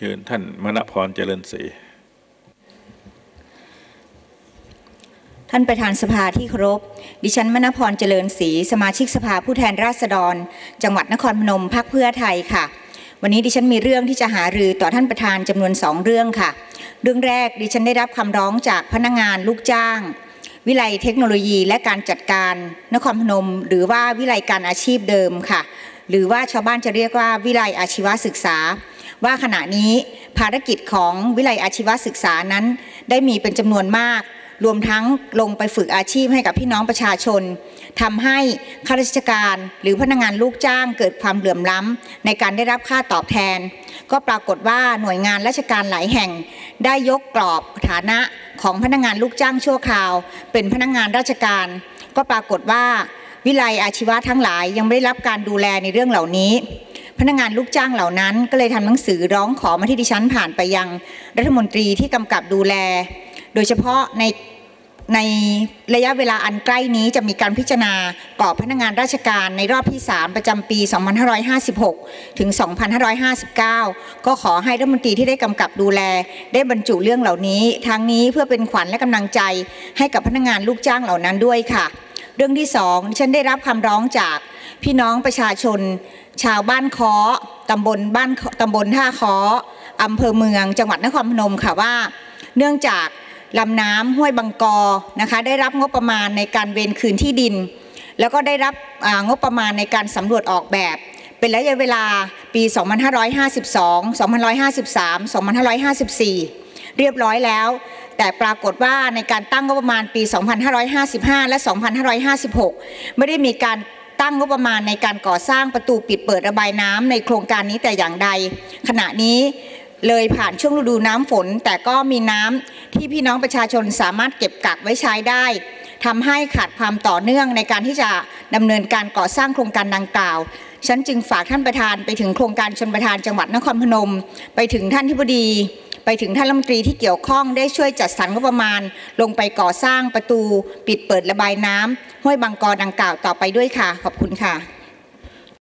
เชิญท่านมณพรเจริญศรีท่านประธานสภาที่เคารพ ดิฉันมณพรเจริญศรีสมาชิกสภาผู้แทนราษฎร จังหวัดนครพนมพักเพื่อไทยค่ะ วันนี้ดิฉันมีเรื่องที่จะหารือต่อท่านประธานจำนวนสองเรื่องค่ะ เรื่องแรกดิฉันได้รับคำร้องจากพนักงานลูกจ้าง วิไลเทคโนโลยีและการจัดการนครพนม หรือว่าวิไลการอาชีพเดิมค่ะ หรือว่าชาวบ้านจะเรียกว่าวิไลอาชีวศึกษา ว่าขณะนี้ภารกิจของวิไลอาชีวศึกษานั้น ได้มีเป็นจำนวนมาก รวมทั้งลงไปฝึกอาชีพให้กับพี่น้องประชาชนทำให้ข้าราชการหรือพนักงานลูกจ้างเกิดความเหลื่อมล้ำในการได้รับค่าตอบแทน ก็ปรากฏว่าหน่วยงานราชการหลายแห่ง ได้ยกกรอบฐานะของพนักงานลูกจ้างชั่วคราว เป็นพนักงานราชการ ก็ปรากฏว่าวิไลอาชีวะทั้งหลายยังไม่ได้รับการดูแลในเรื่องเหล่านี้ พนักงานลูกจ้างเหล่านั้น ก็เลยทำหนังสือร้องขอมาที่ดิฉันผ่านไปยังรัฐมนตรีที่กำกับดูแล โดยเฉพาะในในระยะเวลาอันใกล้นี้จะมีการพิจารณากรอบพนักงานราชการในรอบที่ 3 ประจำปี 2556 ถึง 2559 ก็ขอให้รัฐมนตรีที่ได้กำกับดูแล ได้บรรจุเรื่องเหล่านี้ ทั้งนี้เพื่อเป็นขวัญและกำลังใจให้กับพนักงานลูกจ้างเหล่านั้นด้วยค่ะ เรื่องที่สองดิฉันได้รับคำร้องจาก พี่น้องประชาชน ชาวบ้านคอตำบลบ้านตำบลท่าคออำเภอเมือง จังหวัดนครพนมค่ะว่า เนื่องจากลำน้ำห้วยบังกอนะคะได้รับงบประมาณในการเวนคืนที่ดิน แล้วก็ได้รับงบประมาณในการสำรวจออกแบบ เป็นระยะเวลาปี 2552 2553 2554 เรียบร้อยแล้ว แต่ปรากฏว่าในการตั้งงบประมาณปี 2555 และ 2556 ไม่ได้มีการ ตั้งงบประมาณในการก่อสร้างประตูปิดเปิดระบายน้ำในโครงการนี้แต่อย่างใด ขณะนี้เลยผ่านช่วงฤดูน้ำฝน แต่ก็มีน้ำที่พี่น้องประชาชนสามารถเก็บกักไว้ใช้ได้ทำให้ขาดความต่อเนื่องในการที่จะดำเนินการก่อสร้างโครงการดังกล่าว ฉันจึงฝากท่านประธานไปถึงโครงการชนประทานจังหวัดนครพนม ไปถึงท่านทิบดี ไปถึงท่านรัฐมนตรีที่เกี่ยวข้องได้ช่วยจัดสรรงบประมาณ ลงไปก่อสร้างประตู ปิดเปิดระบายน้ำห้วยบางกอดังกล่าวต่อไปด้วยค่ะ ขอบคุณค่ะ